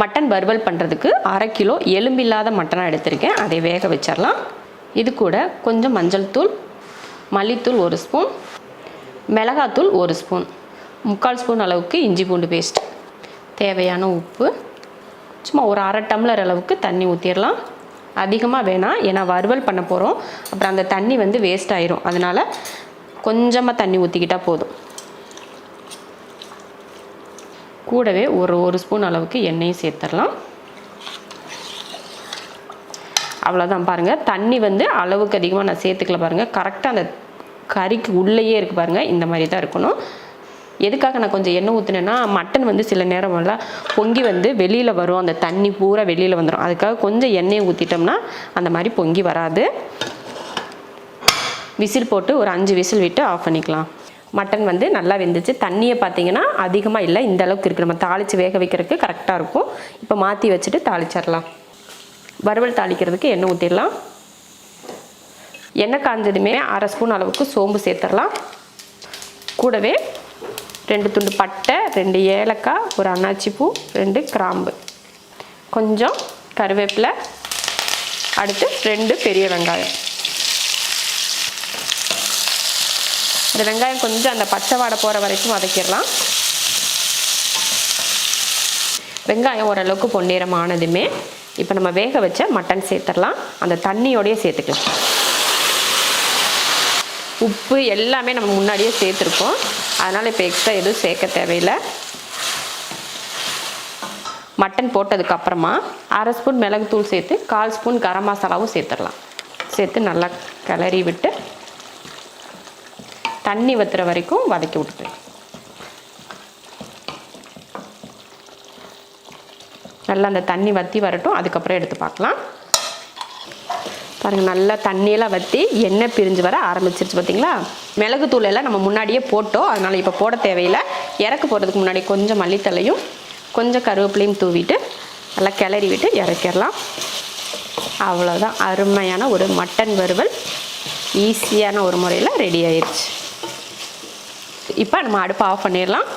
Mutton வறுவல் பண்ணுறதுக்கு அரை கிலோ எலும்பில்லாத மட்டனாக எடுத்திருக்கேன். அதை வேக வச்சிடலாம் இது கூட கொஞ்சம் மஞ்சள் தூள் மல்லித்தூள் ஒரு ஸ்பூன் மிளகாத்தூள் ஒரு ஸ்பூன் முக்கால் ஸ்பூன் அளவுக்கு இஞ்சி பூண்டு பேஸ்ட் தேவையான உப்பு. சும்மா ஒரு அரை டம்ளர் அளவுக்கு தண்ணி ஊற்றிடலாம் அதிகமாக வேணாம் ஏன்னா வறுவல் பண்ண போகிறோம் அப்புறம் அந்த தண்ணி வந்து வேஸ்ட் ஆயிரும். அதனால் கொஞ்சமாக தண்ணி ஊற்றிக்கிட்டால் போதும். கூடவே ஒரு ஒரு ஸ்பூன் அளவுக்கு எண்ணெயும் சேர்த்துடலாம். அவ்வளோதான் பாருங்கள் தண்ணி வந்து அளவுக்கு அதிகமாக நான் சேர்த்துக்கல பாருங்கள் கரெக்டாக அந்த கறிக்கு உள்ளேயே இருக்குது பாருங்கள் இந்த மாதிரி தான் இருக்கணும். எதுக்காக நான் கொஞ்சம் எண்ணெய் ஊற்றினேன்னா மட்டன் வந்து சில நேரம் எல்லாம் பொங்கி வந்து வெளியில் வரும். அந்த தண்ணி பூரா வெளியில் வந்துடும் அதுக்காக கொஞ்சம் எண்ணெயை ஊற்றிட்டோம்னா அந்த மாதிரி பொங்கி வராது. விசில் போட்டு ஒரு அஞ்சு விசில் விட்டு ஆஃப் பண்ணிக்கலாம். மட்டன் வந்து நல்லா வெந்துச்சு. தண்ணியை பார்த்தீங்கன்னா அதிகமாக இல்லை. இந்த அளவுக்கு இருக்குது நம்ம தாளித்து வேக வைக்கிறதுக்கு கரெக்டாக இருக்கும். இப்போ மாற்றி வச்சுட்டு தாளிச்சிடலாம். வறுவல் தாளிக்கிறதுக்கு எண்ணெய் ஊற்றிடலாம் எண்ணெய் காஞ்சதுமே அரை ஸ்பூன் அளவுக்கு சோம்பு சேர்த்துடலாம். கூடவே ரெண்டு துண்டு பட்டை ரெண்டு ஏலக்காய் ஒரு அன்னாச்சி பூ ரெண்டு கிராம்பு. கொஞ்சம் கருவேப்பிலை அடுத்து ரெண்டு பெரிய வெங்காயம். இந்த வெங்காயம் கொஞ்சம் அந்த பச்சை வாடை போகிற வரைக்கும் வதக்கிடலாம். வெங்காயம் ஓரளவுக்கு பொன்னிறமானதுமே இப்போ நம்ம வேக வச்ச மட்டன் சேர்த்துடலாம். அந்த தண்ணியோடையே சேர்த்துக்கலாம். உப்பு எல்லாமே நம்ம முன்னாடியே சேர்த்துருக்கோம். அதனால் இப்போ எக்ஸ்ட்ரா எதுவும் சேர்க்க தேவையில்லை. மட்டன் போட்டதுக்கப்புறமா அரை ஸ்பூன் மிளகுத்தூள் சேர்த்து கால் ஸ்பூன் கரம் மசாலாவும் சேர்த்துடலாம். சேர்த்து நல்லா கிளறி விட்டு தண்ணி வத்துற வரைக்கும் வதக்கி விட்டுட்டு. நல்லா அந்த தண்ணி வற்றி வரட்டும். அதுக்கப்புறம் எடுத்து பார்க்கலாம். பாருங்கள் நல்லா தண்ணியெல்லாம் வற்றி எண்ணெய் பிரிஞ்சு வர ஆரம்பிச்சிருச்சு பார்த்தீங்களா மிளகுத்தூள் எல்லாம் நம்ம முன்னாடியே போட்டோம். அதனால் இப்போ போட தேவையில்லை. இறக்க போகிறதுக்கு முன்னாடி கொஞ்சம் மல்லித்தலையும் கொஞ்சம் கருவேப்பிலையும் தூவிட்டு நல்லா கிளறி விட்டு இறக்கிடலாம். அவ்வளோதான் அருமையான ஒரு மட்டன் வறுவல். ஈஸியான ஒரு முறையில் ரெடி ஆயிடுச்சு இப்போ நம்ம அடுப்பை ஆஃப் பண்ணிடலாம்.